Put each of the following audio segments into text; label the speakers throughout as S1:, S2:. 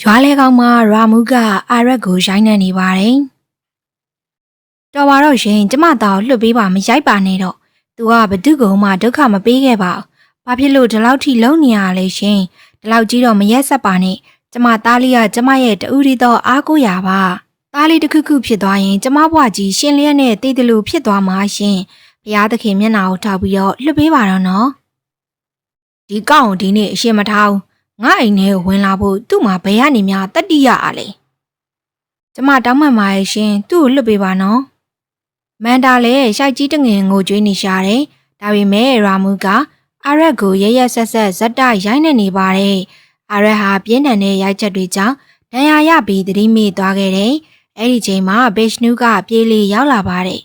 S1: ရွာလဲကောင်မရာမူကအာရက်ကိုရိုင်းနေနေပါတယ်။တော်ပါတော့ရှင်ကျမတော်လွတ်ပေးပါမရိုက်ပါနဲ့တော့။ तू ကဘသူကောင်မှဒုက္ခမပေးခဲ့ပါဘူး။ဘာဖြစ်လို့ဒီလောက်ထိလုံနေရလဲရှင်။ဒီလောက်ကြီးတော့မရက်ဆက်ပါနဲ့။ကျမသားလေးကကျမရဲ့တူရီတော့အားကိုးရပါ။သားလေးတစ်ခုခုဖြစ်သွားရင်ကျမဘွားကြီးရှင်လျက်နဲ့တည်တယ်လို့ဖြစ်သွားမှာရှင်။ဘုရားသခင်မျက်နှာကိုထောက်ပြီးတော့လွတ်ပေးပါတော့နော်။ဒီကောင်ကိုဒီနေ့အရှင်မထားဘူး။ ငါအိမ်ထဲကိုဝင်လာဖို့သူ့မှာဘယ်ကနေများတတိယအားလဲကျမတောင်းမှန်ပါရဲ့ရှင်သူ့ကိုလွတ်ပေးပါနော်မန်တာလည်းရှိုက်ကြီးတငင်ကိုကျွေးနေရှာတယ်ဒါပေမဲ့ရာမူကအာရက်ကိုရရဆက်ဆက်ဇက်တရိုင်းနေနေပါတယ်အာရက်ဟာပြင်းထန်တဲ့ရိုက်ချက်တွေကြောင့်ဒဏ်ရာရပြီးသတိမေ့သွားခဲ့တယ်အဲ့ဒီချိန်မှာဘေရှနူးကပြေးလေးရောက်လာပါတယ်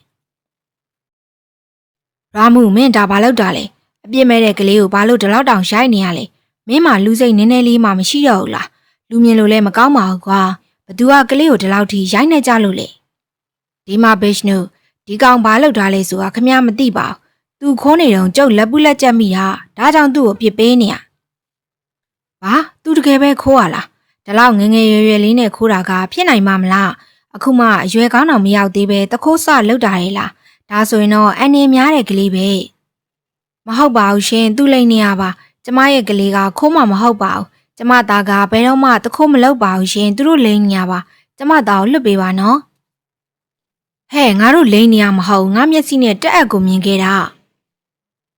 S1: ရာမူမင်းဒါဘာလုပ်တာလဲအပြစ်မဲ့တဲ့ကလေးကိုဘာလို့ဒီလောက်တောင်ရိုက်နေရလဲ မင်းမှလူစိတ်နည်းနည်းလေးမှမရှိတော့ဘူးလားလူမြင်လို့လည်းမကောင်းပါဘူးကွာဘသူကကလေးကိုဒီလောက်ထိရိုက်နေကြလို့လေဒီမှာဘေရှနုဒီကောင်ဘာလုပ်ထားလဲဆိုတာခမမသိပါဘူးသူခိုးနေတော့ကျုပ်လက်ပူးလက်ကြက်မိတာဒါကြောင့်သူ့ကိုပြစ်ပေးနေရဘာသူတကယ်ပဲခိုးရလားဒီလောက်ငငယ်ရွယ်ရွယ်လေးနဲ့ခိုးတာကဖြစ်နိုင်မှာမလားအခုမှအရွယ်ကောင်းတော့မရောက်သေးပဲတခိုးစလောက်တာရဲ့လားဒါဆိုရင်တော့အန်နေများတဲ့ကလေးပဲမဟုတ်ပါဘူးရှင်သူ့လိမ့်နေရပါ ကျမရဲ့ကလေးကခိုးမှမဟုတ်ပါဘူးကျမသားကဘယ်တော့မှတခိုးမလုပ်ပါဘူးရှင်သူတို့လိမ့်နေရပါကျမသားကိုလွတ်ပေးပါနော်ဟဲ့ငါတို့လိမ့်နေရမဟုတ်ငါမျက်စိနဲ့တက်အပ်ကိုမြင်ခဲ့တာ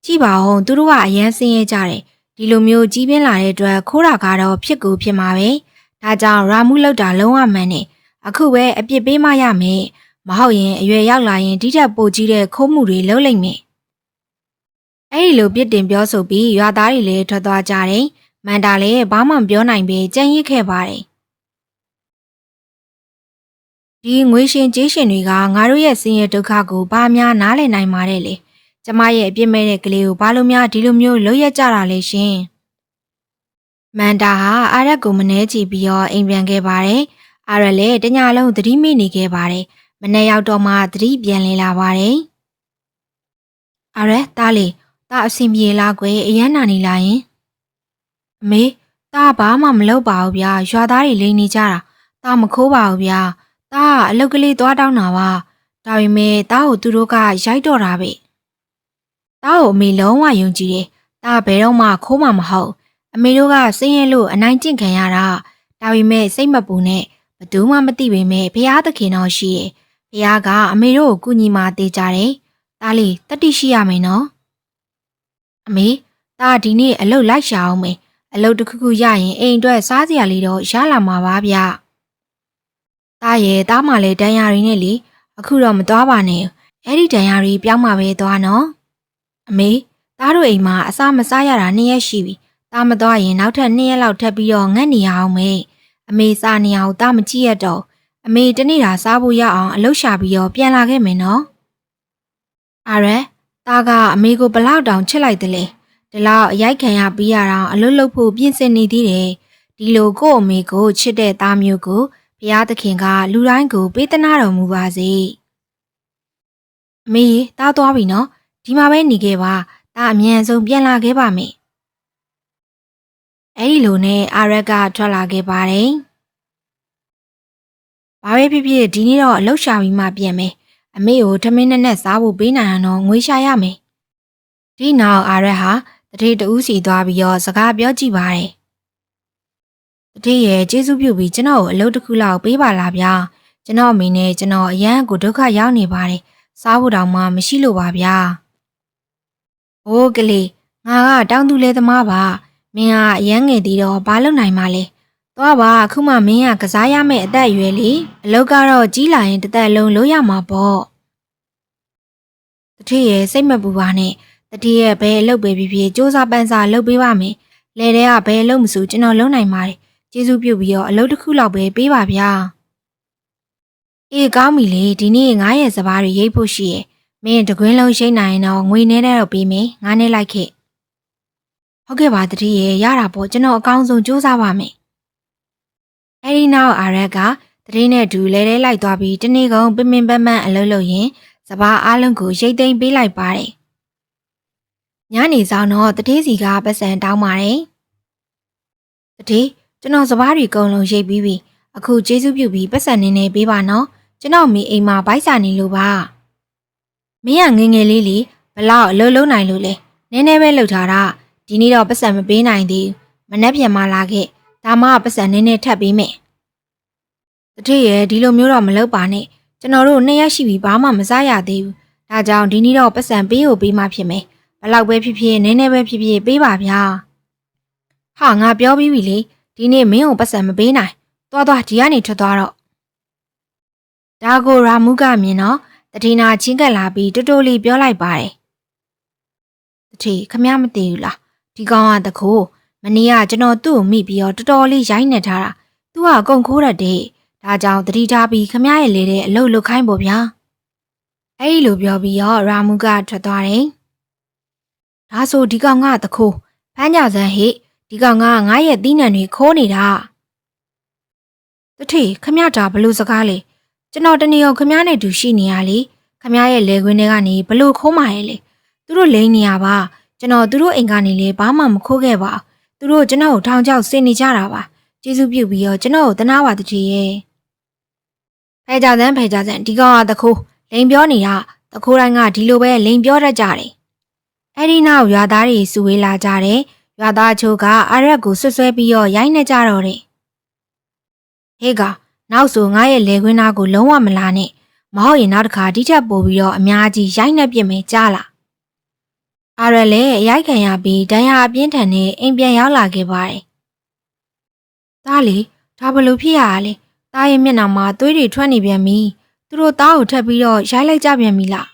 S1: ကြည့်ပါဦးသူတို့ကအရန်ဆင်းရဲကြတယ်ဒီလိုမျိုးကြီးပြင်းလာတဲ့အတွက်ခိုးတာကတော့ဖြစ်ကူဖြစ်မှာပဲဒါကြောင့်ရာမှုလောက်တာလုံးဝမှန်တယ်အခုပဲအပြစ်ပေးမှရမယ်မဟုတ်ရင်အရွယ်ရောက်လာရင်ဒီထက်ပိုကြီးတဲ့ခိုးမှုတွေလုပ်လိမ့်မယ် အဲ့ဒီလိုပြစ်တင်ပြောဆိုပြီးရွာသားတွေလည်းထွက်သွားကြတယ်။မန်တာလည်းဘာမှမပြောနိုင်ပဲကြံ့ရစ်ခဲ့ပါတယ်။ဒီငွေရှင်ကြေးရှင်တွေကငါတို့ရဲ့ဆင်းရဲဒုက္ခကိုဘာများနားလည်နိုင်ပါတယ်လေ။ကျမရဲ့အပြစ်မဲ့တဲ့ကလေးကိုဘာလို့များဒီလိုမျိုးလုပ်ရကြတာလဲရှင်။မန်တာဟာအာရက်ကိုမနှဲကြည့်ပြီးတော့အိမ်ပြန်ခဲ့ပါတယ်။အာရက်လည်းတညလုံးသတိမိနေခဲ့ပါတယ်။မနေ့ရောက်တော့မှသတိပြန်လည်လာပါတယ်။အာရက်တားလေး တာအဆင်ပြေလားကွယ်အရန်နာနေလားယင်အမေတာဘာမှမလုပ်ပါဘူးဗျာရွာသားတွေလိန်နေကြတာတာမခိုးပါဘူးဗျာတာအလုတ်ကလေးသွားတောင်းတာပါဒါပေမဲ့တာကိုသူတို့ကရိုက်တော့တာပဲတာကိုအမေလုံးဝယုံကြည်တယ်တာဘယ်တော့မှခိုးမှမဟုတ်အမေတို့ကစင်းရဲလို့အနိုင်ကျင့်ခံရတာဒါပေမဲ့စိတ်မပူနဲ့ဘယ်သူမှမသိပေမဲ့ဘုရားသခင်တော်ရှိရဲ့ဘုရားကအမေတို့ကိုကူညီမာသေးကြတယ်တားလေးတတိရှိရမယ်နော် အမေတာဒီနေ့အလုတ်လိုက်ရှာအောင်မေအလုတ်တစ်ခုခုရရင်အိမ်အတွက်စားစရာလေးတော့ရလာမှာပါဗျတာရဲ့တားမှလည်းတန်ရာတွေနဲ့လေအခုတော့မသွားပါနဲ့အဲ့ဒီတန်ရာတွေပြောင်းမှပဲသွားနော်အမေတားတို့အိမ်မှာအစားမစားရတာနှစ်ရက်ရှိပြီတားမသွားရင်နောက်ထပ်နှစ်ရက်လောက်ထပ်ပြီးတော့ငတ်နေရအောင်မေအမေစားနေအောင်တားမကြည့်ရတော့အမေတနေ့တာစားဖို့ရအောင်အလုတ်ရှာပြီးတော့ပြန်လာခဲ့မယ်နော်အာရဲ တားကအမေကိုဘလောက်တောင်ချစ်လိုက်တယ်လေဒီလောက်အရိုက်ခံရပြီးရအောင်အလွတ်လွတ်ဖို့ပြင်ဆင်နေသေးတယ်ဒီလိုကို့အမေကိုချစ်တဲ့သားမျိုးကိုဘုရားသခင်ကလူတိုင်းကိုပေးသနာတော်မူပါစေအမေတားသွားပြီနော်ဒီမှာပဲနေခဲ့ပါတားအမြန်ဆုံးပြန်လာခဲ့ပါမယ်အဲ့ဒီလိုနဲ့အာရက်ကထွက်လာခဲ့ပါတယ်ဘာပဲဖြစ်ဖြစ်ဒီနေ့တော့အလောက်ရှာပြီးမှပြန်မယ် အမေကိုထမင်းနဲ့နဲ့စားဖို့ပေးနိုင်အောင်တော့ငွေရှာရမယ်။ဒီနောက်အာရက်ဟာတတိတူးစီသွားပြီးတော့စကားပြောကြည့်ပါတယ်။တတိရဲ့ကျေးဇူးပြုပြီးကျွန်တော်ကိုအလုပ်တစ်ခုလောက်ပေးပါလားဗျာ။ကျွန်တော်အမေနဲ့ကျွန်တော်အရန်ကိုဒုက္ခရောက်နေပါတယ်။စားဖို့တောင်မှမရှိလို့ပါဗျာ။အိုးကလေးငါကတောင်းသူလဲသမားပါ။မင်းကအရန်ငယ်သေးတော့ဘာလုပ်နိုင်မှလဲ။သွားပါအခုမှမင်းကကစားရမယ့်အသက်အရွယ်လေအလုပ်ကတော့ကြီးလာရင်တစ်သက်လုံးလုပ်ရမှာပေါ့ တတိရဲ့စိတ်မပူပါနဲ့တတိရဲ့ဘယ်အလုပ်ပဲဖြစ်ဖြစ်စူးစမ်းပန်းစားလုပ်ပေးပါမယ်လဲတဲ့ကဘယ်အလုပ်မဆိုကျွန်တော်လုပ်နိုင်ပါတယ်ကျေးဇူးပြုပြီးတော့အလုပ်တစ်ခုလောက်ပဲပေးပါဗျာအေးကောင်းပြီလေဒီနေ့ငါရဲ့စပားတွေရိတ်ဖို့ရှိရဲ့မင်းတကွင်းလုံးရှိနိုင်ရင်တော့ငွေနဲ့တော့ပေးမယ်ငါနဲ့လိုက်ခဲ့ဟုတ်ကဲ့ပါတတိရဲ့ရတာပေါ့ကျွန်တော်အကောင်းဆုံးစူးစမ်းပါမယ်အဲဒီနောက်အာရက်ကတတိနဲ့ဒူလဲလဲလိုက်သွားပြီးတနေ့ကုန်ပင်ပင်ပန်းပန်းအလုပ်လုပ်ရင် စပားအားလုံးကိုရိတ်သိမ်းပေးလိုက်ပါတယ်ညနေဆောင်တော့တတိစီကပတ်စံတောင်းပါတယ်တတိကျွန်တော်စပားတွေအကုန်လုံးရိတ်ပြီးပြီအခုကျေးဇူးပြုပြီးပတ်စံနေနေပေးပါနော်ကျွန်တော်မိအိမ်မှာဗိုက်စာနေလို့ပါမင်းကငယ်ငယ်လေးလေးဘလောက်အလုံးလုံးနိုင်လို့လဲနည်းနည်းပဲလှုပ်ထားတာဒီနေ့တော့ပတ်စံမပေးနိုင်သေးဘူးမနှက်ပြန်မလာခဲ့ဒါမှပတ်စံနည်းနည်းထပ်ပေးမယ်တတိရဲ့ဒီလိုမျိုးတော့မလုပ်ပါနဲ့ ကျွန်တော်တို့နှစ်ရက်ရှိပြီဘာမှမစားရသေးဘူးဒါကြောင့်ဒီနေ့တော့ပတ်စံပေးဖို့ပေးမှဖြစ်မယ်ဘလောက်ပဲဖြစ်ဖြစ်နည်းနည်းပဲဖြစ်ဖြစ်ပေးပါဗျာဟာငါပြောပြီးပြီလေဒီနေ့မင်းကိုပတ်စံမပေးနိုင်သွားသွားဒီကနေထွက်သွားတော့ဒါကိုရာမုကမြင်တော့တတိနာချင်းကပ်လာပြီးတိုးတိုးလေးပြောလိုက်ပါတယ်တတိခမရမသိဘူးလားဒီကောင်ကတခိုးမနေ့ကကျွန်တော်သူ့ကိုမိပြီးတော့တော်တော်လေးရိုင်းနေထားတာသူကအကုန်ခိုးရတယ် ဒါကြောင့်တတိထားပြီးခမရရဲ့လေတဲ့အလုတ်လုတ်ခိုင်းပေါ့ဗျာအဲ့ဒီလိုပြောပြီးတော့ရာမုကထွက်သွားတယ်ဒါဆိုဒီကောင်ကတခိုးဖမ်းကြစမ်းဟိဒီကောင်ကငါရဲ့သီးနှံတွေခိုးနေတာတတိခမရတာဘလို့စကားလေကျွန်တော်တနေ့ရောခမရနဲ့တူရှိနေရလေခမရရဲ့လေခွင်းတွေကနေဘလို့ခိုးมาရဲ့လေသူတို့လိမ့်နေရပါကျွန်တော်သူတို့အိမ်ကနေလေဘာမှမခိုးခဲ့ပါသူတို့ကျွန်တော်ကိုထောင်ချောက်ဆင်နေကြတာပါကျေးဇူးပြုပြီးတော့ကျွန်တော်ကိုတနာပါတကြီးရဲ့ ဖဲကြစမ်းဖဲကြစမ်းဒီကောင်ကတခိုးလိန်ပြောနေတာတခိုးတိုင်းကဒီလိုပဲလိန်ပြောတတ်ကြတယ်အဲ့ဒီနောက်ရွာသားတွေစုဝေးလာကြတယ်ရွာသားချို့ကအာရက်ကိုဆွဆွဲပြီးတော့ရိုင်းနေကြတော့တယ်ဟေးကနောက်ဆိုငါရဲ့လေခွင်းသားကိုလုံးဝမလာနဲ့မဟုတ်ရင်နောက်တစ်ခါဒီထက်ပိုပြီးတော့အများကြီးရိုက်နှက်ပြစ်မယ်ကြားလားအာရလည်းရိုက်ခံရပြီးဒဏ်ရာအပြင်းထန်နဲ့အိမ်ပြန်ရောက်လာခဲ့ပါတယ်။ဒါလေဒါဘလို့ဖြစ်ရလဲ။ တားရဲ့မျက်နှာမှာသွေးတွေထွက်နေပြန်ပြီ။သူတို့သားကိုထပ်ပြီးတော့ရိုက်လိုက်ကြပြန်ပြီလား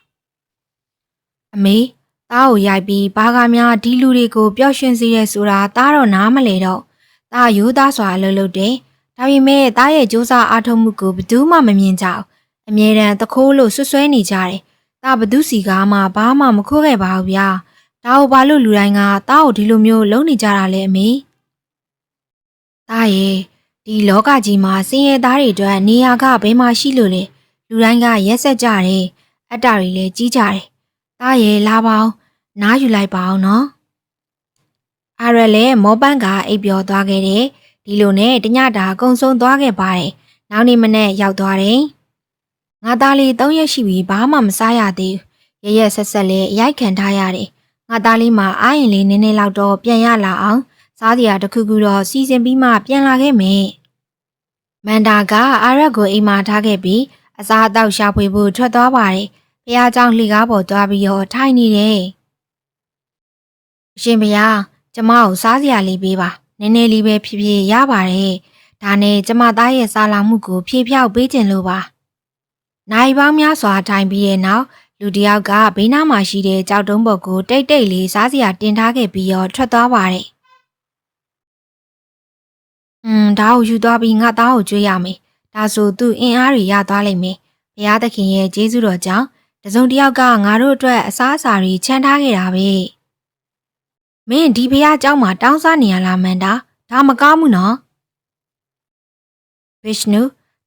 S1: ။အမေသားကိုရိုက်ပြီးဘာကများဒီလူတွေကိုပျောက်ရွှင်စေရဲဆိုတာသားတော့နားမလဲတော့။သားရိုးသားစွာအလုပ်လုပ်တယ်။ဒါပေမဲ့သားရဲ့စူးစမ်းအားထုတ်မှုကိုဘယ်သူမှမမြင်ကြဘူး။အမြဲတမ်းသခိုးလို့ဆွဆွဲနေကြတယ်။သားဘသူစီကားမှဘာမှမခိုးခဲ့ပါဘူးဗျာ။ဒါကိုဘာလို့လူတိုင်းကသားကိုဒီလိုမျိုးလုပ်နေကြတာလဲအမေ။သားရဲ့ ဒီလောကကြီးမှာစင်ရဲသားတွေအတွက်နေရာကဘယ်မှာရှိလို့လဲလူတိုင်းကရက်ဆက်ကြတယ်အတ္တတွေလည်းကြီးကြတယ်။သားရဲ့လာပါအောင်နားယူလိုက်ပါအောင်နော်။အာရလည်းမောပန်းကအိပ်ပျော်သွားခဲ့တယ်။ဒီလိုနဲ့တညတာအကုန်ဆုံးသွားခဲ့ပါတယ်။နောက်နေ့မနေ့ရောက်သွားတယ်။ငါသားလေး၃ရက်ရှိပြီဘာမှမစားရသေးဘူး။ရရက်ဆက်ဆက်လေးအရိုက်ခံထားရတယ်။ငါသားလေးမှာအားရင်လေးနည်းနည်းလောက်တော့ပြန်ရလာအောင် စားစရာတစ်ခုခုတော့စီစဉ်ပြီးမှပြန်လာခဲ့မယ်။မန်တာကအာရက်ကိုအိမ်မှာထားခဲ့ပြီးအစားအသောက်ရှာဖွေဖို့ထွက်သွားပါတယ်။ဘုရားကျောင်းလှေကားပေါ်သွားပြီးတော့ထိုင်နေတယ်။အရှင်ဘုရားကျမကိုစားစရာလေးပေးပါ။နည်းနည်းလေးပဲဖြစ်ဖြစ်ရပါတယ်။ဒါနဲ့ကျမသားရဲ့စားလောင်မှုကိုဖြေဖြောက်ပေးခြင်းလို့ပါ။နိုင်ပေါင်းများစွာထိုင်ပြီးရဲ့နောက်လူတယောက်ကဘေးနားမှာရှိတဲ့ကြောက်တုံးပေါ်ကိုတိတ်တိတ်လေးစားစရာတင်ထားခဲ့ပြီးတော့ထွက်သွားပါတယ်။ อืมဒါကိုယူသွားပြီးငါသားကိုကြွေးရမယ်။ဒါဆိုသူအင်အားတွေရသွားလိမ့်မယ်။ဘုရားသခင်ရဲ့ကျေးဇူးတော်ကြောင့်တစုံတစ်ယောက်ကငါတို့အတွက်အစားအစာတွေချမ်းထားခဲ့တာပဲ။မင်းဒီဘုရားเจ้าမှာတောင်းစားနေရလားမန်တာ။ဒါမကောင်းဘူးနော်။ဗစ်နု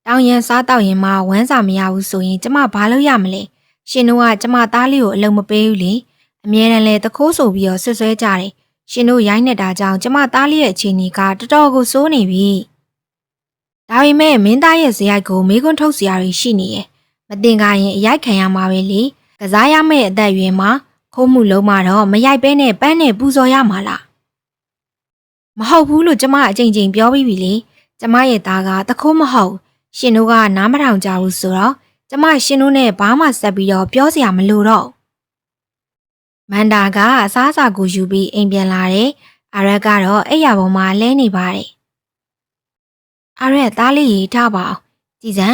S1: တောင်းရန်စားတော့ရင်မှဝမ်းစာမရဘူးဆိုရင်ကျမဘာလုပ်ရမလဲ။ရှင်တို့ကကျမသားလေးကိုအလုံးမပေးဘူးလေ။အမြဲတမ်းလဲတခိုးဆိုပြီးတော့ဆွဆွဲကြတယ်။ ရှင်တို့ရိုင်းနေတာကြောင့်ကျမသားလေးရဲ့အခြေအနေကတော်တော်ကိုစိုးနေပြီ။ဒါပေမဲ့မင်းသားရဲ့ဇယိုက်ကိုမေးခွန်းထုတ်စရာတွေရှိနေရဲ့။မတင်ကားရင်အရိုက်ခံရမှာပဲလေ။ကစားရမယ့်အသက်အရွယ်မှာခိုးမှုလုံးမတော့မရိုက်ပဲနဲ့ပန်းနဲ့ပူဇော်ရမှာလား။မဟုတ်ဘူးလို့ကျမအကြိမ်ကြိမ်ပြောပြီးပြီလေ။ကျမရဲ့သားကတခိုးမဟုတ်။ရှင်တို့ကနားမထောင်ကြဘူးဆိုတော့ကျမရှင်တို့နဲ့ဘာမှဆက်ပြီးတော့ပြောစရာမလိုတော့ဘူး။ မန်တာကအစားအစာကိုယူပြီးအိမ်ပြန်လာတယ်။အာရက်ကတော့အိယာပေါ်မှာလဲနေပါတယ်။အာရက်သားလေးရေးထားပါအောင်။ကြည်စံ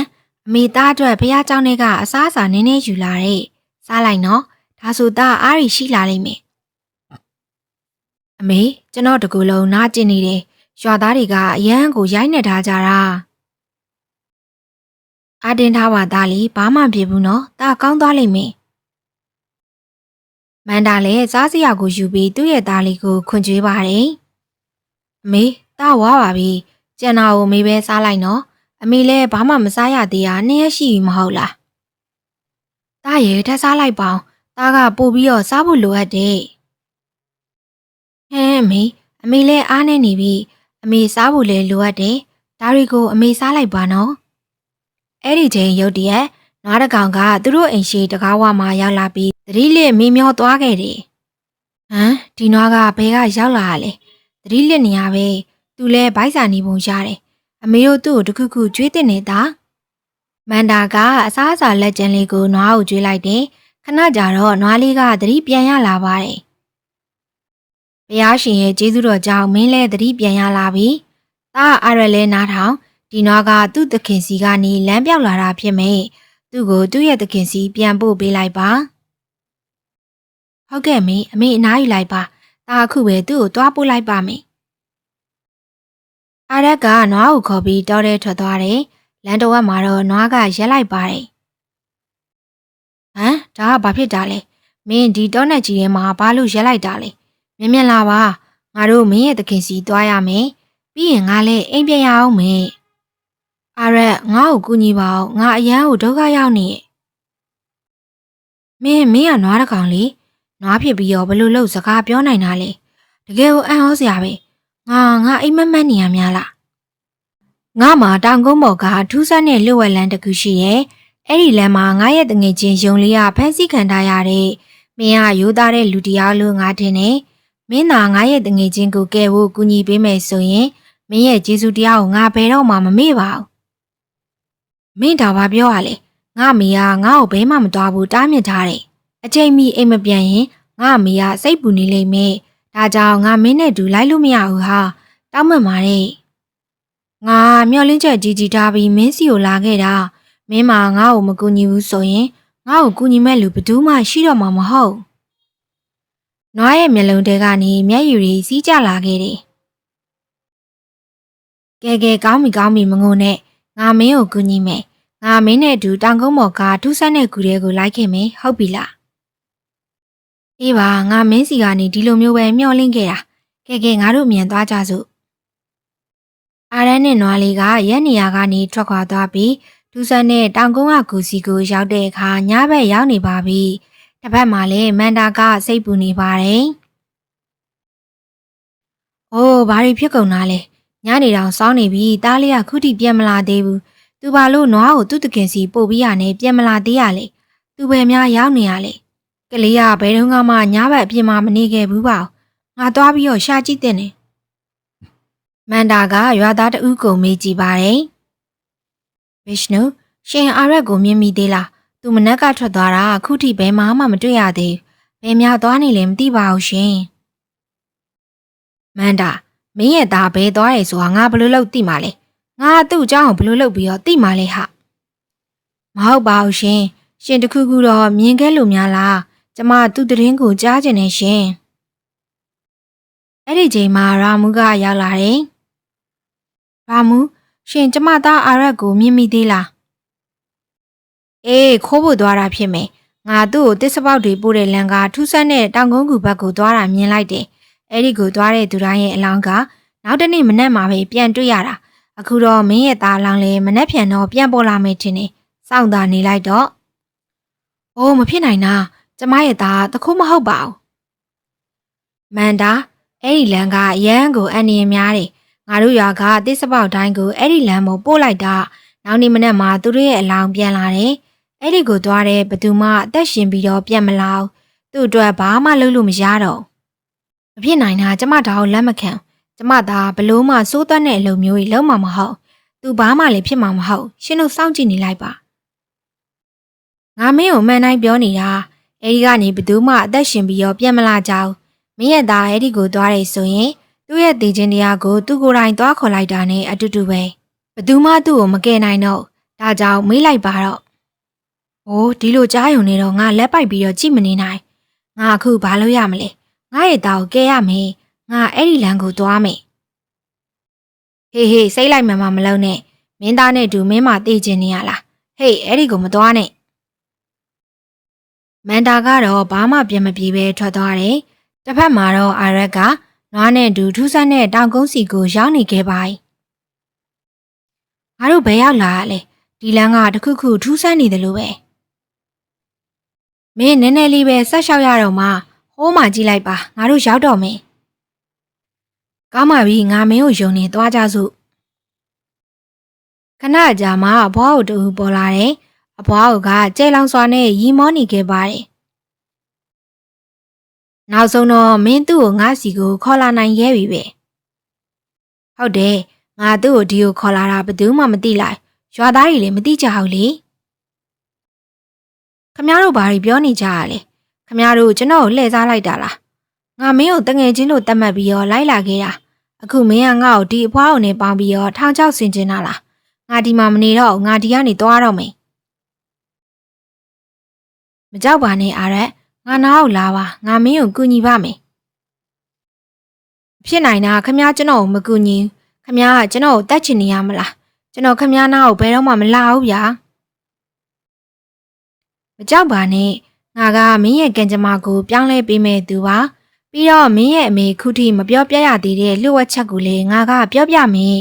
S1: အမေသားအတွက်ဖះเจ้าနဲ့ကအစားအစာနည်းနည်းယူလာတဲ့။စားလိုက်နော်။ဒါဆိုသားအားရရှိလာလိမ့်မယ်။အမေကျွန်တော်တကူလုံးနားကျင်နေတယ်။ရွာသားတွေကအရန်ကိုရိုက်နေထားကြတာ။အာတင်ထားပါသားလေးဘာမှဖြစ်ဘူးနော်။သားကောင်းသွားလိမ့်မယ်။ မန်တာလည်းစားစရာကိုယူပြီးသူ့ရဲ့သားလေးကိုခွန်ကြွေးပါတယ်။အမေသားဝါပါပြီ။ကျန်တာကိုမေပဲစားလိုက်နော်။အမေလည်းဘာမှမစားရသေးတာနှစ်ရက်ရှိပြီမဟုတ်လား။သားရဲ့ထက်စားလိုက်ပါအောင်။သားကပို့ပြီးတော့စားဖို့လိုအပ်တယ်။ဟဲအမေအမေလည်းအားနေနေပြီအမေစားဖို့လေလိုအပ်တယ်ဒါတွေကိုအမေစားလိုက်ပါနော်အဲ့ဒီချိန်ရုတ်တရက်နွားတစ်ကောင်ကသူတို့အိမ်ရှိတကားဝမှာရောက်လာပြီး သတိလစ်မီးမျောသွားခဲ့တယ်ဟမ်ဒီနွားကဘယ်ကရောက်လာရလဲသတိလစ်နေရပဲသူလဲဘိုက်စာနေပုံရတယ်အမေတို့သူ့ကိုတခုခုကြွေးတင်နေတာမန္တာကအစားအစာလက်ကျန်လေးကိုနွားကိုကြွေးလိုက်တယ်ခဏကြာတော့နွားလေးကသတိပြန်ရလာပါတယ်ဘုရားရှင်ရဲ့ကျေးဇူးတော်ကြောင့်မင်းလဲသတိပြန်ရလာပြီ။ဒါအရလဲနားထောင်ဒီနွားကသူ့သခင်စီကနေလမ်းပြောက်လာတာဖြစ်မဲ့သူ့ကိုသူ့ရဲ့သခင်စီပြန်ပို့ပေးလိုက်ပါ။ ဟုတ်ကဲ့မေအမေအနားယူလိုက်ပါ။ဒါအခုပဲသူ့ကိုတွားပို့လိုက်ပါမေ။အာရက်ကနွားကိုခေါ်ပြီးတောထဲထွက်သွားတယ်။လမ်းတော်ဝက်မှာတော့နွားကရက်လိုက်ပါတယ်။ဟမ်ဒါကဘာဖြစ်တာလဲ။မင်းဒီတောနဲ့ကြီးထဲမှာဘာလို့ရက်လိုက်တာလဲ။မြင်မြင်လာပါ။ငါတို့မင်းရဲ့သခင်စီတွားရမယ်။ပြီးရင်ငါလည်းအိမ်ပြန်ရအောင်မေ။အာရက်ငါ့ကိုကူညီပါဦး။ငါအရန်ကိုဒုက္ခရောက်နေရဲ့။မင်းမင်းကနွားတစ်ကောင်လေ။ နွားဖြစ်ပြီးတော့ဘလို့လို့စကားပြောနိုင်တာလဲ။တကယ်ကိုအံ့ဩစရာပဲ။ငါငါအိမ်မက်မက်နေရများလား။ငါမှာတောင်ကုန်းပေါ်ကထူးဆန်းတဲ့လွတ်ဝက်လန်းတစ်ခုရှိရဲ့။အဲ့ဒီလမ်းမှာငါရဲ့တငယ်ချင်းယုံလေးကဖမ်းဆီးခံထားရတဲ့မင်းကရိုးသားတဲ့လူတစ်ယောက်လို့ငါထင်တယ်။မင်းသာငါရဲ့တငယ်ချင်းကိုကယ်ဖို့ကူညီပေးမယ်ဆိုရင်မင်းရဲ့ကျေးဇူးတရားကိုငါဘယ်တော့မှမမေ့ပါဘူး။မင်းဒါဘာပြောရလဲ။ငါအမေကငါ့ကိုဘဲမှမတော်ဘူးတားမြစ်ထားတယ်။ အချိန်မီအိမ်မပြန်ရင်ငါအမေကစိတ်ပူနေလိမ့်မယ်။ဒါကြောင့်ငါမင်းနဲ့တူလိုက်လို့မရဘူးဟာ။တောင်းမှန်ပါတယ်။ငါမျောလင်းချက်ကြီးကြီးထားပြီးမင်းစီကိုလာခဲ့တာ။မင်းမငါ့ကိုမကူညီဘူးဆိုရင်ငါ့ကိုကူညီမဲ့လူဘယ်သူမှရှိတော့မှာမဟုတ်။နွားရဲ့မျက်လုံးထဲကနေမျက်ရည်တွေစီးကျလာခဲ့တယ်။ကဲကဲကောင်းပြီကောင်းပြီမငုံနဲ့ငါမင်းကိုကူညီမယ်။ငါမင်းနဲ့အတူတောင်ကုန်းပေါ်ကထူးဆန်းတဲ့ကူတွေကိုလိုက်ခဲ့မယ်ဟုတ်ပြီလား။ အေးပါငါမင်းစီကနေဒီလိုမျိုးပဲမျောလင့်ခဲ့တာ။ကဲကဲငါတို့မြန်သွားကြစို့။အာရန်နဲ့နွားလေးကရက်နေရာကနေထွက်ခွာသွားပြီးထူးဆန်းတဲ့တောင်ကုန်းကကူစီကိုရောက်တဲ့အခါညဘက်ရောက်နေပါပြီ။တစ်ဖက်မှာလည်းမန်တာကစိတ်ပူနေပါတယ်။အိုးဘာတွေဖြစ်ကုန်တာလဲ။ညနေတောင်စောင်းနေပြီ။တားလေးကခုထိပြန်မလာသေးဘူး။သူဘာလို့နွားကိုသူ့တခင်စီပို့ပြီးရနဲ့ပြန်မလာသေးရလဲ။သူပဲများရောက်နေရလဲ။ ကလေးကဘယ်တော့မှညဘက်အပြင်မှာမနေခဲ့ဘူးပါ။ငါသွားပြီးတော့ရှာကြည့်တဲ့နေ။မန်တာကရွာသားတဦးကိုမေးကြည့်ပါတယ်။ Vishnu ရှင်အာရက်ကိုမြင်မိသေးလား။သူမနက်ကထွက်သွားတာအခုထိဘယ်မှမတွေ့ရသေးဘူး။ဘယ်များသွားနေလဲမသိပါဘူးရှင်။မန်တာမင်းရဲ့သားဘယ်သွားရဲဆိုတာငါဘယ်လိုလုပ်သိမှာလဲ။ငါသူ့အကြောင်းကိုဘယ်လိုလုပ်ပြီးတော့သိမှာလဲဟာ။မဟုတ်ပါဘူးရှင်။ရှင်တခုခုတော့မြင်ခဲ့လို့များလား။ ကျမသူ့တရင်ကိုကြားကျင်နေရှင်။အဲ့ဒီချိန်မှာရာမူကရောက်လာတယ်။ရာမူရှင်ကျမသားအာရက်ကိုမြင်မိသေးလား။အေးခိုးဖို့သွားတာဖြစ်မယ်။ငါသူ့ကိုတစ်စပေါက်တွေပို့တဲ့လမ်းကထူးဆန်းတဲ့တောင်ကုန်းကူဘက်ကိုသွားတာမြင်လိုက်တယ်။အဲ့ဒီကိုသွားတဲ့သူတိုင်းရဲ့အလောင်းကနောက်တနေ့မနက်မှာပဲပြန်တွေ့ရတာ။အခုတော့မင်းရဲ့သားအလောင်းလည်းမနက်ဖြန်တော့ပြန်ပေါ်လာမယ်ထင်တယ်။စောင့်သာနေလိုက်တော့။အိုးမဖြစ်နိုင်တာ။ ကျမရဲ့သားတခုမဟုတ်ပါဘူး။မန်တာအဲ့ဒီလမ်းကရန်ကိုအန်နေများတယ်။ငါတို့ရွာကတစ်စပေါက်တိုင်းကိုအဲ့ဒီလမ်းပေါ်ပို့လိုက်တာနောက်နေ့မနက်မှာသူတို့ရဲ့အလောင်းပြန်လာတယ်။အဲ့ဒီကိုသွားတဲ့ဘသူမှအသက်ရှင်ပြီးတော့ပြန်မလာဘူး။သူ့အတွက်ဘာမှလုပ်လို့မရတော့။မဖြစ်နိုင်တာကျမဒါကိုလက်မခံ။ကျမသာဘလို့မှစိုးသွက်တဲ့အလုပ်မျိုးကြီးလုံးမှာမဟုတ်။သူဘာမှလည်းဖြစ်မှာမဟုတ်။ရှင်တို့စောင့်ကြည့်နေလိုက်ပါ။ငါမင်းကိုမှန်တိုင်းပြောနေတာ။ အဲ့ဒီကနေဘသူမှအသက်ရှင်ပြီးတော့ပြန်မလာကြဘူး။မင်းရဲ့သားအဲ့ဒီကိုသွားတယ်ဆိုရင်သူ့ရဲ့တည်ခြင်းတရားကိုသူကိုယ်တိုင်သွားခေါ်လိုက်တာနဲ့အတူတူပဲ။ဘသူမှသူ့ကိုမကယ်နိုင်တော့။ဒါကြောင့်မေးလိုက်ပါတော့။အိုးဒီလိုကြားယုံနေတော့ငါလက်ပိုက်ပြီးတော့ကြည့်မနေနိုင်။ငါအခုဘာလုပ်ရမလဲ။ငါရဲ့သားကိုကယ်ရမယ်။ငါအဲ့ဒီလမ်းကိုသွားမယ်။ဟေးဟေးစိတ်လိုက်မှန်မှမလုပ်နဲ့။မင်းသားနဲ့အတူမင်းမတေးခြင်းနေရလား။ဟေးအဲ့ဒီကိုမသွားနဲ့။ မန်တာကတော့ဘာမှပြန်မပြေပဲထွက်သွားတယ်။တစ်ဖက်မှာတော့အာရက်ကနွားနဲ့အတူထူးဆန်းတဲ့တောင်ကုန်းစီကိုရောက်နေခဲ့ပါ යි ။ငါတို့ဘယ်ရောက်လာရလဲ။ဒီလမ်းကတခုခုထူးဆန်းနေတယ်လို့ပဲ။မင်းနည်းနည်းလေးပဲဆက်လျှောက်ရတော့မှဟိုးမှကြည့်လိုက်ပါငါတို့ရောက်တော့မယ်ကောင်းပါပြီငါမင်းကိုယုံနေသွားကြစို့ခဏကြာမှအဘွားကိုတူပေါ်လာတယ် အဘွားကကြဲလောင်စွာနဲ့ရီမောနေခဲ့ပါတယ်နောက်ဆုံးတော့မင်းသူ့ကိုငါစီကိုခေါ်လာနိုင်ခဲ့ပြီပဲဟုတ်တယ်ငါသူ့ကိုဒီကိုခေါ်လာတာဘယ်သူမှမသိလိုက်ရွာသားတွေလည်းမသိကြဘူးလေခမရတို့ဘာတွေပြောနေကြရလဲခမရတို့ကျွန်တော်ကိုလှည့်စားလိုက်တာလားငါမင်းကိုတငယ်ချင်းလို့တတ်မှတ်ပြီးတော့လိုက်လာခဲ့တာအခုမင်းကငါ့ကိုဒီအဖွားကိုနေပေါင်းပြီးတော့ထောင်ချောက်ဆင်ကျင်တာလားငါဒီမှာမနေတော့ငါဒီကနေသွားတော့မယ် မကြောက်ပါနဲ့အာရက်ငါနားကိုလာပါငါမင်းကိုကူညီပါမယ်ဖြစ်နိုင်တာခမရကျွန်တော်ကိုမကူညီခမရကကျွန်တော်ကိုတတ်ချင်နေရမလားကျွန်တော်ခမရနားကိုဘယ်တော့မှမလာဘူးဗျာမကြောက်ပါနဲ့ငါကမင်းရဲ့ကံကြမ္မာကိုပြောင်းလဲပေးမယ်သူပါပြီးတော့မင်းရဲ့အမေခုထိမပြောပြရသေးတဲ့လှုပ်ဝက်ချက်ကိုလေငါကပြောပြမယ်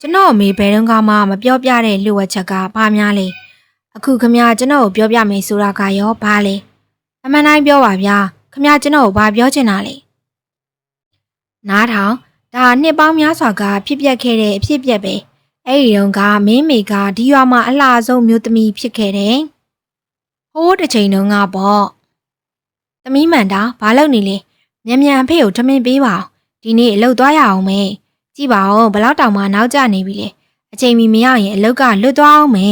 S1: ကျွန်တော်အမေဘယ်တော့မှမပြောပြတဲ့လှုပ်ဝက်ချက်ကဘာများလဲ အခုခမရကျွန်တော်ကိုပြောပြမယ်ဆိုတာကရောဘာလဲအမှန်တိုင်းပြောပါဗျာခမရကျွန်တော်ကိုဘာပြောချင်တာလဲနားထောင်ဒါနှစ်ပေါင်းများစွာကဖြစ်ပျက်ခဲ့တဲ့အဖြစ်ပျက်ပဲအဲ့ဒီတော့ကမင်းမေကဒီရွာမှာအလှဆုံးမျိုးသမီးဖြစ်ခဲ့တယ်ဟိုးတစ်ချိန်တုန်းကပေါ့သမီးမန်တာဘာလုပ်နေလဲမြန်မြန်အဖေကိုထမင်းပေးပါအောင်ဒီနေ့အလုပ်သွားရအောင်မေကြည့်ပါဦးဘလောက်တောင်မှနောက်ကျနေပြီလေအချိန်မီမရရင်အလုပ်ကလွတ်သွားအောင်မေ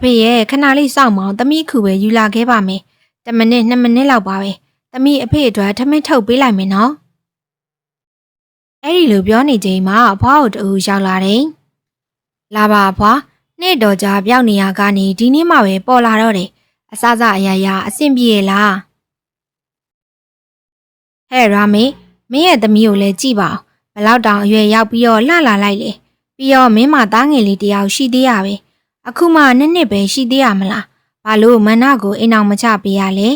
S1: အဖေရဲ့ခဏလေးစောင့်မအောင်သမီးခုပဲယူလာခဲ့ပါမယ်10မိနစ်2မိနစ်လောက်ပါပဲသမီးအဖေအတွက်ထမင်းထုတ်ပေးလိုက်မယ်နော်အဲ့ဒီလိုပြောနေချိန်မှာအဖွားတို့တူရောက်လာတယ်လာပါအဖွားနေ့တော်ကြာပြောက်နေရကနေဒီနေ့မှပဲပေါ်လာတော့တယ်အစစအရာရာအဆင်ပြေလားဟဲ့ရာမေမင်းရဲ့သမီးကိုလည်းကြည့်ပါဘလောက်တောင်အရွယ်ရောက်ပြီးတော့လှလာလိုက်လေပြီးတော့မင်းမသားငယ်လေးတယောက်ရှိသေးရပဲ အခုမှနှစ်နှစ်ပဲရှိသေးရမလားဘာလို့မနကိုအိမ်အောင်မချပေးရလဲ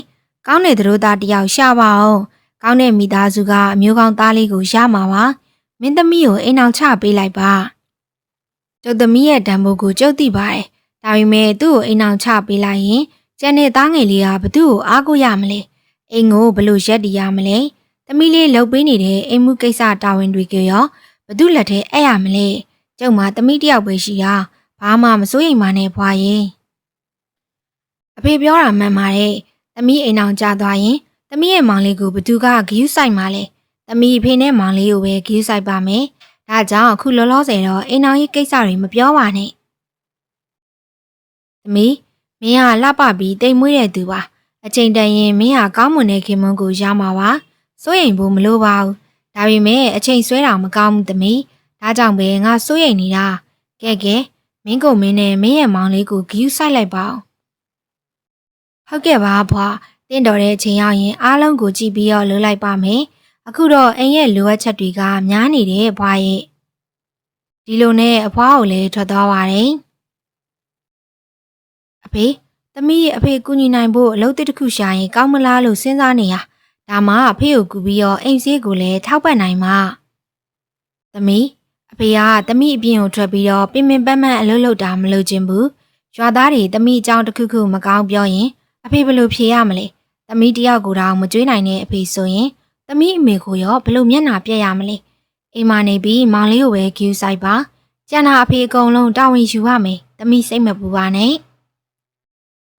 S1: ကောင်းတဲ့သတို့သားတယောက်ရှာပါအောင်ကောင်းတဲ့မိသားစုကအမျိုးကောင်းသားလေးကိုရမှာပါမင်းသမီးကိုအိမ်အောင်ချပေးလိုက်ပါကျုပ်သမီးရဲ့တံပိုးကိုကျုပ်သိပါတယ်ဒါပေမဲ့သူ့ကိုအိမ်အောင်ချပေးလိုက်ရင်ကျန်တဲ့သားငယ်လေးကဘသူ့ကိုအားကိုးရမလဲအိမ်ကိုဘလို့ရက်တည်ရမလဲသမီးလေးလှုပ်ပေးနေတဲ့အိမ်မှုကိစ္စတာဝန်တွေကရောဘသူလက်ထဲအဲ့ရမလဲကျုပ်မှာသမီးတယောက်ပဲရှိတာ ဘာမှမစိုးရိမ်ပါနဲ့ဖွာရင်အဖေပြောတာမှန်ပါတယ်သမီးအိမ်အောင်ကြသွားရင်သမီးရဲ့မောင်လေးကိုဘသူကဂယူးဆိုင်မှာလဲသမီးဖေနဲ့မောင်လေးကိုပဲဂယူးဆိုင်ပါမယ်ဒါကြောင့်အခုလောလောဆယ်တော့အိမ်အောင်ရေးကိစ္စတွေမပြောပါနဲ့သမီးမင်းကလှပပြီးတိမ်မွေးတဲ့သူပါအချိန်တန်ရင်မင်းဟာကောင်းမွန်တဲ့ခင်မွန်းကိုရမှာပါစိုးရိမ်ဖို့မလိုပါဘူးဒါပေမဲ့အချိန်ဆွဲတာမကောင်းဘူးသမီးဒါကြောင့်ပဲငါစိုးရိမ်နေတာကဲကဲ မင်းကိုမင်းနဲ့မင်းရဲ့မောင်လေးကိုဂယူးဆိုင်လိုက်ပါအောင်ဟုတ်ကဲ့ပါဘွာတင့်တော်တဲ့အချိန်ရောက်ရင်အားလုံးကိုကြည့်ပြီးတော့လှုပ်လိုက်ပါမယ်အခုတော့အိမ်ရဲ့လိုအပ်ချက်တွေကများနေတယ်ဘွာရဲ့ဒီလိုနဲ့အဖွားကိုလည်းထွက်သွားပါတယ်အဖေသမီးရဲ့အဖေကူညီနိုင်ဖို့အလုပ်တစ်ခုရှာရင်ကောင်းမလားလို့စဉ်းစားနေရဒါမှအဖေကိုကူပြီးတော့အိမ်စည်းကိုလည်းထောက်ပံ့နိုင်မှာသမီး အဖေကသမီးအပြင်ကိုထွက်ပြီးတော့ပင်ပင်ပန်းပန်းအလုပ်လုပ်တာမလုပ်ချင်ဘူးရွာသားတွေသမီးအကြောင်းတစ်ခုခုမကောင်းပြောရင်အဖေဘယ်လိုဖြေရမလဲသမီးတယောက်ကိုတောင်မကြွေးနိုင်တဲ့အဖေဆိုရင်သမီးအမေကိုရောဘယ်လိုမျက်နှာပြက်ရမလဲအိမ်မနေပြီးမောင်လေးကိုပဲဂယူဆိုင်ပါကျန်တာအဖေအကုန်လုံးတာဝန်ယူရမယ်သမီးစိတ်မပူပါနဲ့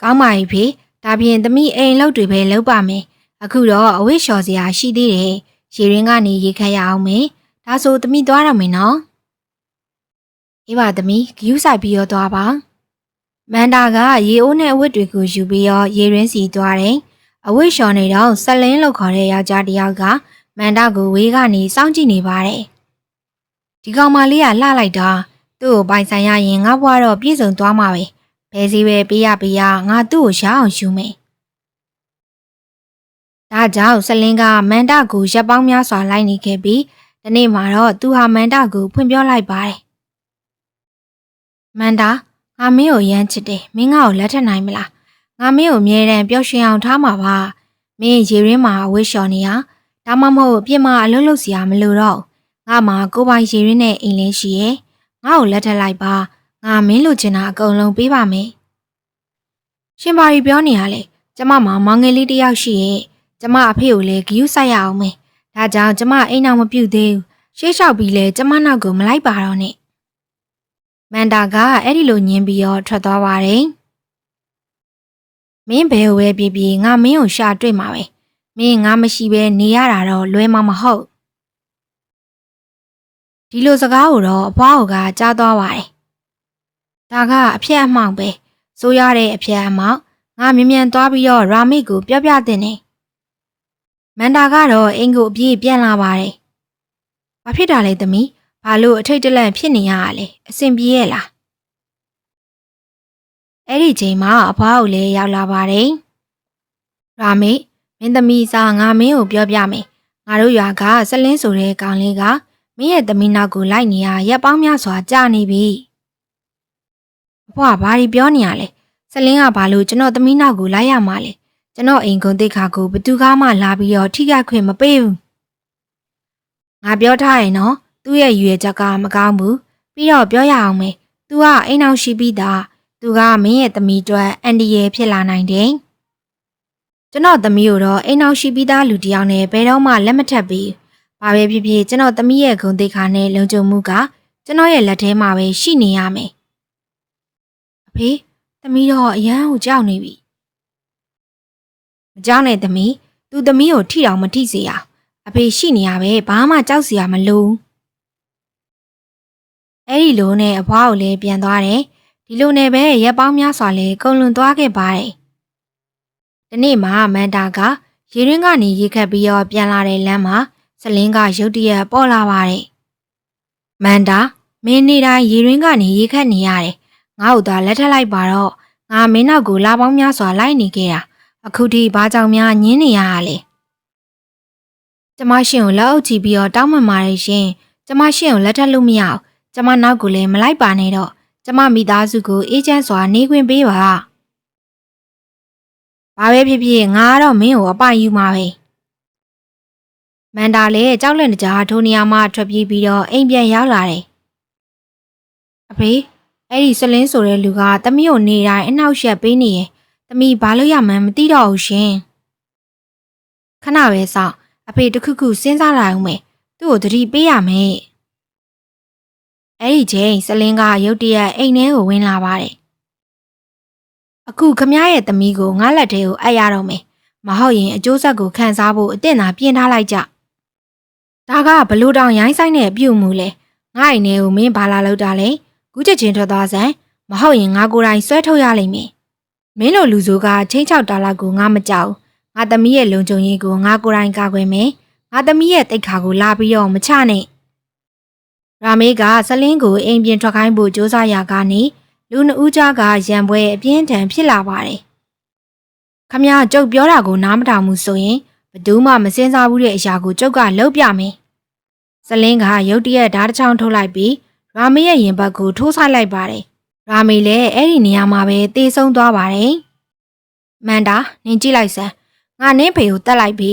S1: ကောင်းပါပြီဖေဒါပြင်သမီးအိမ်လောက်တွေပဲလုပ်ပါမယ်အခုတော့အဝိလျှော်စရာရှိသေးတယ်ရေရင်းကနေရေခက်ရအောင်မယ် ဒါဆိုသမီးသွားရမယ်နော်အေးပါသမီးဂယူဆိုင်ပြီးတော့သွားပါမန်တာကရေအိုးနဲ့အဝတ်တွေကိုယူပြီးတော့ရေရင်းစီသွားတယ်အဝိရှော်နေတော့ဆက်လင်းလို့ခေါ်တဲ့ယောက်ျားတစ်ယောက်ကမန်တာကိုဝေးကနေစောင့်ကြည့်နေပါတယ်ဒီကောင်မလေးကလှလိုက်တာသူ့ကိုပိုင်ဆိုင်ရရင်ငါဘွားတော့ပြည့်စုံသွားမှာပဲဘယ်စီပဲပေးရပေးရငါသူ့ကိုရအောင်ယူမယ်ဒါကြောင့်ဆလင်းကမန်တာကိုရပ်ပေါင်းများစွာလိုက်နေခဲ့ပြီး ဒီနေ့မှာတော့သူဟာမန်တာကိုဖွင့်ပြောလိုက်ပါတယ်မန်တာငါမင်းကိုရမ်းချစ်တယ်မင်းငါ့ကိုလက်ထပ်နိုင်မလားငါမင်းကိုအမြဲတမ်းပျော်ရွှင်အောင်ထားမှာပါမင်းရေရင်းမှာဝှေ့လျှော်နေရဒါမှမဟုတ်ပြင်မှာအလုပ်လုပ်စရာမလိုတော့ငါမှာကိုပိုင်ရေရင်းနဲ့အိမ်လင်းရှိရဲ့ငါ့ကိုလက်ထပ်လိုက်ပါငါမင်းလိုချင်တာအကုန်လုံးပေးပါမယ်ရှင်ပါရီပြောနေရလေကျမမှာမောင်ငယ်လေးတယောက်ရှိရဲ့ကျမအဖေကိုလည်းဂယူးဆိုင်ရအောင်မယ် ဒါကြောင့်ကျမအိမ်အောင်မပြုတ်သေးဘူးရှေ့လျှောက်ပြီးလဲကျမနောက်ကိုမလိုက်ပါတော့နဲ့မန်တာကအဲ့ဒီလိုညင်းပြီးတော့ထွက်သွားပါတယ်မင်းဘယ်ဝဲပြေးပြေးငါမင်းကိုရှာတွေ့မှာပဲမင်းငါမရှိဘဲနေရတာတော့လွဲမှာမဟုတ်ဒီလိုစကားကိုတော့အဖွားကကြားသွားပါတယ်ဒါကအဖျက်အမှောင်ပဲစိုးရတဲ့အဖျက်အမှောင်ငါမြ мян သွားပြီးတော့ရာမိတ်ကိုပြောပြတဲ့နေ မန်တာကတော့အင်ကိုအပြေးပြန်လာပါတယ်။ဘာဖြစ်တာလဲသမီး။ဘာလို့အထိတ်တလန့်ဖြစ်နေရတာလဲ။အဆင်ပြေရဲ့လား။အဲ့ဒီချိန်မှာအဖွားကိုလည်းရောက်လာပါတယ်။ရာမိတ်မင်းသမီးစားငါမင်းကိုပြောပြမယ်။ငါတို့ရွာကစလင်းဆိုတဲ့ကောင်လေးကမင်းရဲ့သမီးနောက်ကိုလိုက်နေရရက်ပေါင်းများစွာကြာနေပြီ။အဖွားဘာတွေပြောနေရလဲ။စလင်းကဘာလို့ကျွန်တော်သမီးနောက်ကိုလိုက်ရမှာလဲ။ ကျွန်တော်အိမ်ကုန်တိတ်ခါကိုဘသူကားမှလာပြီးတော့ထိခိုက်ခွင့်မပေးဘူးငါပြောထားရင်နော်သူ့ရဲ့ရွေချက်ကမကောင်းဘူးပြီးတော့ပြောရအောင်မယ်။ तू ကအိမ်အောင်ရှိပြီးသား။ तू ကမင်းရဲ့သမီးအတွက်အန်ဒီရယ်ဖြစ်လာနိုင်တယ်။ကျွန်တော်သမီးကိုတော့အိမ်အောင်ရှိပြီးသားလူတစ်ယောက်နဲ့ဘယ်တော့မှလက်မထပ်ပြီးဘာပဲဖြစ်ဖြစ်ကျွန်တော်သမီးရဲ့ဂုဏ်သိက္ခာနဲ့လုံခြုံမှုကကျွန်တော်ရဲ့လက်ထဲမှာပဲရှိနေရမယ်။အဖေသမီးတော့အရန်ကိုကြောက်နေပြီ။ မကြောက်နဲ့သမီး။ तू သမီးကိုထိတောင်မထိစေရအောင်။အဖေရှိနေရပဲဘာမှကြောက်စရာမလိုဘူး။အဲ့ဒီလိုနဲ့အဖွားကိုလည်းပြန်သွားတယ်။ဒီလိုနဲ့ပဲရက်ပေါင်းများစွာလဲကုန်လွန်သွားခဲ့ပါတယ်။ဒီနေ့မှမန်တာကရေရင်းကနေရေခတ်ပြီးတော့ပြန်လာတဲ့လမ်းမှာစလင်းကရုတ်တရက်ပေါ်လာပါတယ်။မန်တာမင်းနေတိုင်းရေရင်းကနေရေခတ်နေရတယ်။ငါ့ကိုသာလက်ထပ်လိုက်ပါတော့ငါမင်းနောက်ကိုလာပေါင်းများစွာလိုက်နေခဲ့တာ။ အခုထိဘာကြောင့်များညင်းနေရတာလဲ။ကျမရှင်ကိုလက်အုပ်ချပြီးတော့တောင်းပန်ပါတယ်ရှင်။ကျမရှင်ကိုလက်ထပ်လို့မရအောင်။ကျမနောက်ကိုလည်းမလိုက်ပါနဲ့တော့။ကျမမိသားစုကိုအေးချမ်းစွာနေခွင့်ပေးပါ။ဘာပဲဖြစ်ဖြစ်ငါကတော့မင်းကိုအပိုင်ယူမှာပဲ။မန်တာလည်းကြောက်လန့်တကြားထိုနေရာမှာထွက်ပြေးပြီးတော့အိမ်ပြန်ရောက်လာတယ်။အဖေအဲ့ဒီစလင်းဆိုတဲ့လူကတမီးကိုနေတိုင်းအနှောက်ယှက်ပေးနေရင် တမီးဘာလို့ရမှန်းမသိတော့ဘူးရှင်။ခဏပဲစောင့်အဖေတခုခုစဉ်းစားလာအောင်မယ်သူ့ကိုတတိပေးရမယ်အဲ့ဒီချိန်စလင်းကရုတ်တရက်အိမ်ထဲကိုဝင်လာပါတယ်အခုခမရရဲ့သမီးကိုငါလက်ထဲကိုအပ်ရတော့မယ်မဟုတ်ရင်အကျိုးဆက်ကိုခံစားဖို့အင့်သာပြင်ထားလိုက်ကြဒါကဘလို့တောင်ရိုင်းဆိုင်တဲ့အပြုတ်မှုလဲငါ့အိမ်ထဲကိုမင်းဘာလာလောက်တာလဲကူးချက်ချင်းထွက်သွားစမ်းမဟုတ်ရင်ငါကိုယ်တိုင်ဆွဲထုတ်ရလိမ့်မယ် မင်းလိုလူဆိုကချင်းချောက်တာလောက်ကိုငါမကြောက်ငါသမီးရဲ့လုံခြုံရေးကိုငါကိုယ်တိုင်ကာကွယ်မယ်ငါသမီးရဲ့တိတ်ခါကိုလာပြီးတော့မချနဲ့ရာမေးကဇလင်းကိုအိမ်ပြင်ထွက်ခိုင်းဖို့ကြိုးစားရာကနေလူနှစ်ဦးကြားကရံပွဲအပြင်းထန်ဖြစ်လာပါတယ်ခမရကျုပ်ပြောတာကိုနားမထောင်ဘူးဆိုရင်ဘယ်သူမှမစင်စားဘူးတဲ့အရာကိုကျုပ်ကလုပ်ပြမယ်ဇလင်းကရုတ်တရက်ဓာတ်တစ်ချောင်းထုတ်လိုက်ပြီးရာမေးရဲ့ရင်ဘတ်ကိုထိုးဆိုင်လိုက်ပါတယ် ရာမေးလည်းအဲ့ဒီနေရာမှာပဲတေးဆုံးသွားပါတယ်မန်တာနင်ကြည့်လိုက်စမ်းငါနင်းဖေကိုတက်လိုက်ပြီ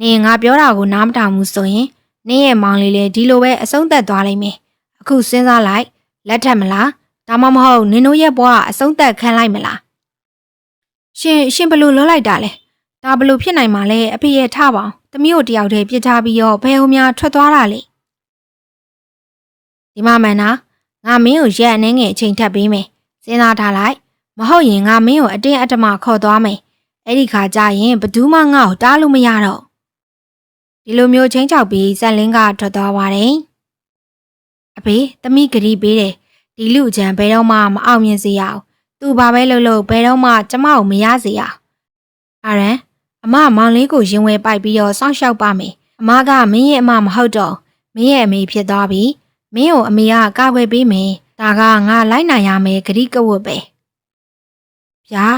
S1: နင်ငါပြောတာကိုနားမထောင်ဘူးဆိုရင်နင်းရဲ့မောင်လေးလည်းဒီလိုပဲအဆုံးသက်သွားလိမ့်မယ်အခုစဉ်းစားလိုက်လက်ထက်မလားဒါမှမဟုတ်နင်တို့ရဲ့ဘဝအဆုံးသက်ခံလိုက်မလားရှင်ရှင်ဘလို့လွတ်လိုက်တာလဲဒါဘလို့ဖြစ်နိုင်မှာလဲအဖေရဲ့ထပါအောင်တမီးတို့တယောက်တည်းပြစ်ထားပြီးတော့ဘယ်ဟိုများထွက်သွားတာလဲဒီမမန်နာ ငါမင်းကိုရက်အနေငယ်အချိန်ထပ်ပေးမယ်စဉ်းစားထားလိုက်မဟုတ်ရင်ငါမင်းကိုအတင်းအဓမ္မခေါ်သွားမယ်အဲ့ဒီခါကျရင်ဘသူမှငါ့ကိုတားလို့မရတော့ဒီလိုမျိုးချင်းချောက်ပြီးဇက်လင်းကထွက်သွားပါတယ်အဖေသမီးဂရီပေးတယ်ဒီလူချံဘယ်တော့မှမအောင်မြင်စေရအောင်သူဘာပဲလုပ်လို့ဘယ်တော့မှကျမကိုမရစေရအောင်အာရန်အမမောင်လေးကိုရင်ဝယ်ပိုက်ပြီးတော့စောင့်ရှောက်ပါမယ်အမကမင်းရဲ့အမမဟုတ်တော့မင်းရဲ့အမေဖြစ်သွားပြီ မင်းကိုအမေကကာကွယ်ပေးမယ်ဒါကငါလိုက်နိုင်ရမယ်ဂရီကဝတ်ပဲဗျာ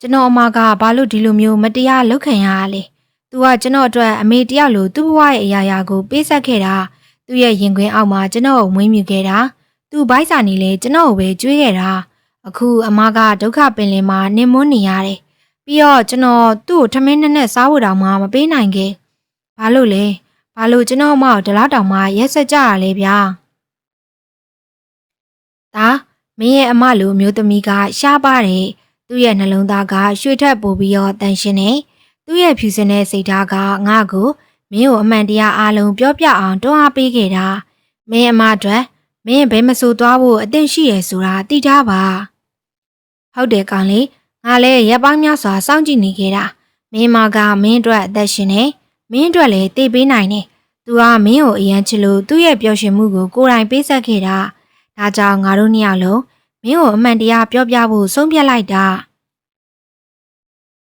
S1: ကျွန်တော်အမကဘာလို့ဒီလိုမျိုးမတရားလုပ်ခံရရလဲ။ "तू ကကျွန်တော်အတွက်အမေတယောက်လိုသူ့ဘဝရဲ့အရာရာကိုပေးဆက်ခဲ့တာ။သူ့ရဲ့ရင်ခွင်အောက်မှာကျွန်တော်ကိုမွေးမြူခဲ့တာ။ तू ဘိုက်စာနေလေကျွန်တော်ကိုပဲကြွေးခဲ့တာ။အခုအမကဒုက္ခပင်လင်မှာနင်မွန်းနေရတယ်။ပြီးတော့ကျွန်တော်သူ့ကိုထမင်းနဲ့နဲ့စားဖို့တောင်မှမပေးနိုင်ခဲ့။ဘာလို့လဲ။ဘာလို့ကျွန်တော်အမကိုဒီလောက်တောင်မှရက်ဆက်ကြရလဲဗျာ။ ဒါမင်းရဲ့အမလိုမျိုးသမီးကရှားပါတယ်။သူ့ရဲ့နှလုံးသားကရွှေထက်ပိုပြီးတော့တန်ရှင်းနေသူ့ရဲ့ဖြူစင်တဲ့စိတ်ဓာတ်ကငါ့ကိုမင်းကိုအမှန်တရားအားလုံးပြောပြအောင်တွန်းအားပေးခဲ့တာမင်းအမအတွက်မင်းဘယ်မဆိုသွားဖို့အသင့်ရှိရဆိုတာသိထားပါဟုတ်တယ်ကောင်လေးငါလည်းရပ်ပေါင်းများစွာစောင့်ကြည့်နေခဲ့တာမင်းမကမင်းအတွက်အသက်ရှင်နေမင်းအတွက်လည်းသိပေးနိုင်တယ်သူကမင်းကိုအရန်ချစ်လို့သူ့ရဲ့ပျော်ရွှင်မှုကိုကိုယ်တိုင်ပေးဆက်ခဲ့တာ ဒါကြောင့်ငါတို့နှစ်ယောက်လုံးမင်းကိုအမှန်တရားပြောပြဖို့ဆုံးဖြတ်လိုက်တာ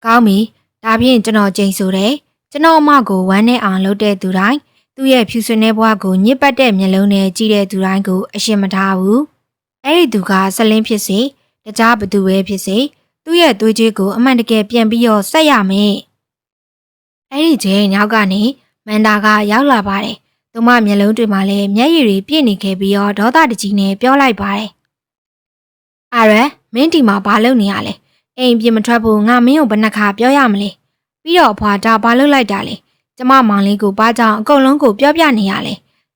S1: ကောင်းပြီဒါဖြင့်ကျွန်တော်ကြိမ်ဆိုတယ်ကျွန်တော်အမကိုဝမ်းနဲ့အောင်လုပ်တဲ့သူတိုင်းသူ့ရဲ့ဖြူဆွနေဘွားကိုညစ်ပတ်တဲ့မျက်လုံးနဲ့ကြည့်တဲ့သူတိုင်းကိုအရှင်မထားဘူးအဲ့ဒီသူကဆက်လင်းဖြစ်စေတခြားဘသူပဲဖြစ်စေသူ့ရဲ့သွေးကြွေးကိုအမှန်တကယ်ပြန်ပြီးတော့ဆက်ရမယ်အဲ့ဒီချိန်နောက်ကနေမန်တာကရောက်လာပါတယ် သူမမျက်လုံးတွေမှာလည်းမျက်ရည်တွေပြည့်နေခဲ့ပြီးတော့ဒေါသတကြီးနဲ့ပြောလိုက်ပါတယ်အာရယ်မင်းဒီမှာဘာလုပ်နေရလဲအိမ်ပြင်မထွက်ဖို့ငါမင်းကိုဘယ်နှခါပြောရမလဲပြီးတော့အဖွာဒါဘာလုပ်လိုက်တာလဲကျမမောင်လေးကိုဘာကြောင့်အကုန်လုံးကိုပြောပြနေရလဲ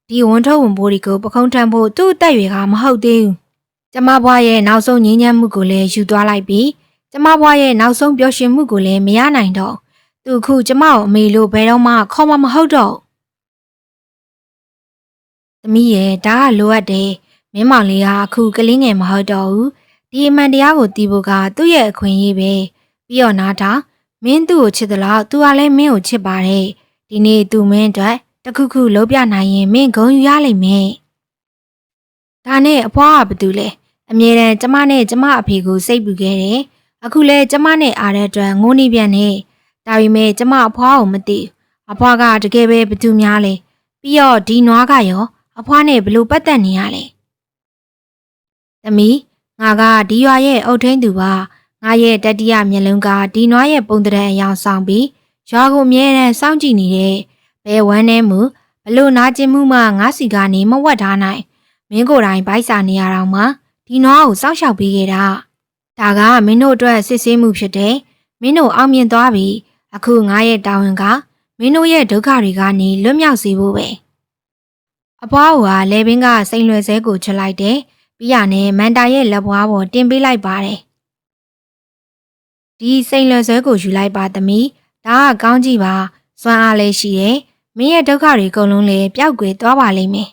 S1: ဒီဝန်ထုတ်ဝန်ဘိုးတွေကိုပခုံးထမ်းဖို့သူ့အသက်ရွယ်ကမဟုတ်သေးဘူးကျမဘွားရဲ့နောက်ဆုံးငြင်းချမ်းမှုကိုလည်းယူသွားလိုက်ပြီးကျမဘွားရဲ့နောက်ဆုံးပျော်ရွှင်မှုကိုလည်းမရနိုင်တော့သူခုကျမကိုအမေလို့ဘယ်တော့မှခေါ်မမဟုတ်တော့ သမီးရဲ့ဒါကလိုအပ်တယ်မင်းမောင်လေးကအခုကလေးငယ်မဟုတ်တော့ဘူးဒီအမှန်တရားကိုသိဖို့ကသူ့ရဲ့အခွင့်အရေးပဲပြီးတော့နားထောင်မင်းသူ့ကိုချစ်သလားသူကလည်းမင်းကိုချစ်ပါတယ်ဒီနေ့သူမင်းအတွက်တခုခုလုပ်ပြနိုင်ရင်မင်းဂုဏ်ယူရလိမ့်မယ်ဒါနဲ့အဖွားကဘာတူလဲအမြဲတမ်းကျမနဲ့ကျမအဖေကိုစိတ်ပူခဲ့တယ်အခုလဲကျမနဲ့အားတဲ့အတွက်ငိုနေပြန်နေဒါပေမဲ့ကျမအဖွားကိုမသိအဖွားကတကယ်ပဲဘာတူများလဲပြီးတော့ဒီနွားကရော အဖွားနဲ့ဘလို့ပတ်သက်နေရလဲသမီးငါကဒီရွာရဲ့အုတ်ထင်းသူပါငါရဲ့တတိယမျက်လုံးကဒီနွားရဲ့ပုံတရံအယောင်ဆောင်ပြီးရွာကိုအမြဲတမ်းစောင့်ကြည့်နေတဲ့ဘယ်ဝမ်းနဲ့မှုဘလို့နာကျင်မှုမှငါစီကနေမဝတ်ထားနိုင်မင်းကိုယ်တိုင်ဗိုက်စာနေရတော့မှဒီနွားကိုစောင့်ရှောက်ပေးခဲ့တာဒါကမင်းတို့အတွက်စစ်ဆေးမှုဖြစ်တယ်မင်းတို့အောင်မြင်သွားပြီအခုငါရဲ့တာဝန်ကမင်းတို့ရဲ့ဒုက္ခတွေကနေလွတ်မြောက်စေဖို့ပဲ အဖွားကလေဘင်းကစိန်လွယ်စဲကိုချလိုက်တယ်ပြီးရနဲ့မန်တာရဲ့လက်ဘွားပေါ်တင်ပေးလိုက်ပါတယ်ဒီစိန်လွယ်စဲကိုယူလိုက်ပါသမီးဒါကကောင်းကြည့်ပါစွမ်းအားလည်းရှိတယ်မင်းရဲ့ဒုက္ခတွေအကုန်လုံးလည်းပျောက်ကွယ်သွားပါလိမ့်မယ်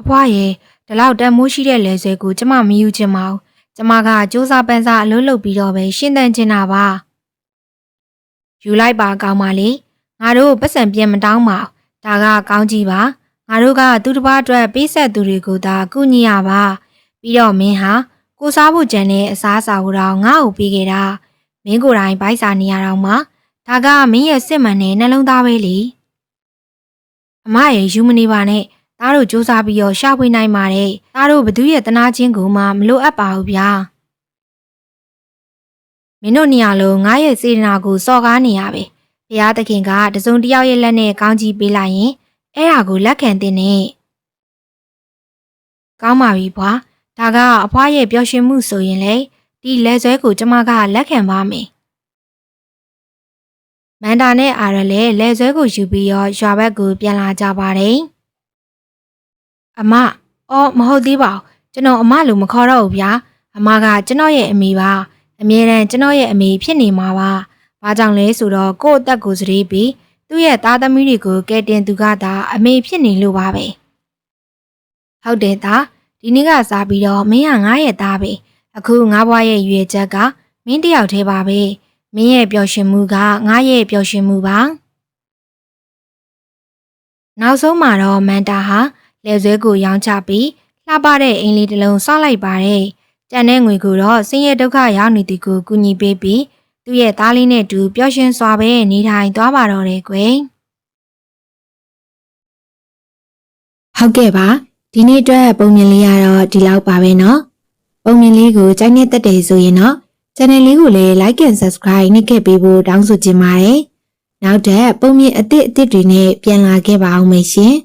S1: အဖွားရဲ့ဒီလောက်တန်မိုးရှိတဲ့လေဆွဲကိုကျမမယူချင်ပါဘူးကျမကစူးစမ်းပန်းစားအလုပ်လုပ်ပြီးတော့ပဲရှင်းတန်ချင်တာပါယူလိုက်ပါကောင်းပါလေငါတို့ပတ်စံပြန်မတောင်းပါ ဒါကကောင်းကြည့်ပါငါတို့ကသူတစ်ပါးအတွက်ပေးဆက်သူတွေကိုသာကုညီရပါပြီးတော့မင်းဟာကိုစားဖို့ကြံတဲ့အစားအစာကိုတော့ငါ့ကိုပေးခဲ့တာမင်းကိုယ်တိုင်ဗိုက်စာနေရတော့မှဒါကမင်းရဲ့စစ်မှန်တဲ့နှလုံးသားပဲလေအမရဲ့ယူမနေပါနဲ့သားတို့စူးစမ်းပြီးတော့ရှာဖွေနိုင်ပါတယ်သားတို့ဘသူရဲ့တနာချင်းကိုမှမလိုအပ်ပါဘူးဗျာမင်းတို့နေရာလုံးငါရဲ့စေတနာကိုစော်ကားနေရပဲ ဘုရားသခင်ကတစုံတစ်ယောက်ရဲ့လက်နဲ့ကောင်းကြီးပေးလိုက်ရင်အဲ့ဒါကိုလက်ခံတဲ့နဲ့ကောင်းပါပြီဘွာဒါကအဖွားရဲ့ပျော်ရွှင်မှုဆိုရင်လေဒီလက်ဆွဲကိုကျမကလက်ခံပါမယ်မန်တာနဲ့အာရလည်းလက်ဆွဲကိုယူပြီးတော့ရွာဘက်ကိုပြန်လာကြပါတယ်အမအော်မဟုတ်သေးပါဘူးကျွန်တော်အမလို့မခေါ်တော့ဘူးဗျာအမကကျွန်တော်ရဲ့အမေပါအမြဲတမ်းကျွန်တော်ရဲ့အမေဖြစ်နေမှာပါ ဘာကြောင့်လဲဆိုတော့ကိုယ့်အသက်ကိုစရေးပြီးသူ့ရဲ့သားသမီးတွေကိုကဲတင်သူကသာအမေဖြစ်နေလို့ပါပဲဟုတ်တယ်သားဒီနေ့ကစားပြီးတော့မင်းကငါ့ရဲ့သားပဲအခုငါဘွားရဲ့ရွေချက်ကမင်းတယောက်တည်းပါပဲမင်းရဲ့ပျော်ရွှင်မှုကငါရဲ့ပျော်ရွှင်မှုပါနောက်ဆုံးမှာတော့မန်တာဟာလယ်ဆွဲကိုရောင်းချပြီးလှပတဲ့အိမ်လေးတစ်လုံးဆောက်လိုက်ပါတယ်။ကြံတဲ့ငွေကိုတော့ဆင်းရဲဒုက္ခရောက်နေသူကိုကူညီပေးပြီး သူ့ရဲ့သားလေးနဲ့တူပျော်ရွှင်စွာပဲနေထိုင်သွားပါတော့တယ်ကွယ်။ဟုတ်ကဲ့ပါဒီနေ့အတွက်ပုံမြင်လေးကတော့ဒီလောက်ပါပဲเนาะ။ပုံမြင်လေးကိုကြိုက်နေတဲ့တဲ့ဆိုရင်တော့ channel လေးကိုလည်း like and subscribe နှိပ်ခဲ့ပေးဖို့တောင်းဆိုချင်ပါတယ်။နောက်ထပ်ပုံမြင်အသစ်အသစ်တွေနဲ့ပြန်လာခဲ့ပါအောင်မယ်ရှင်။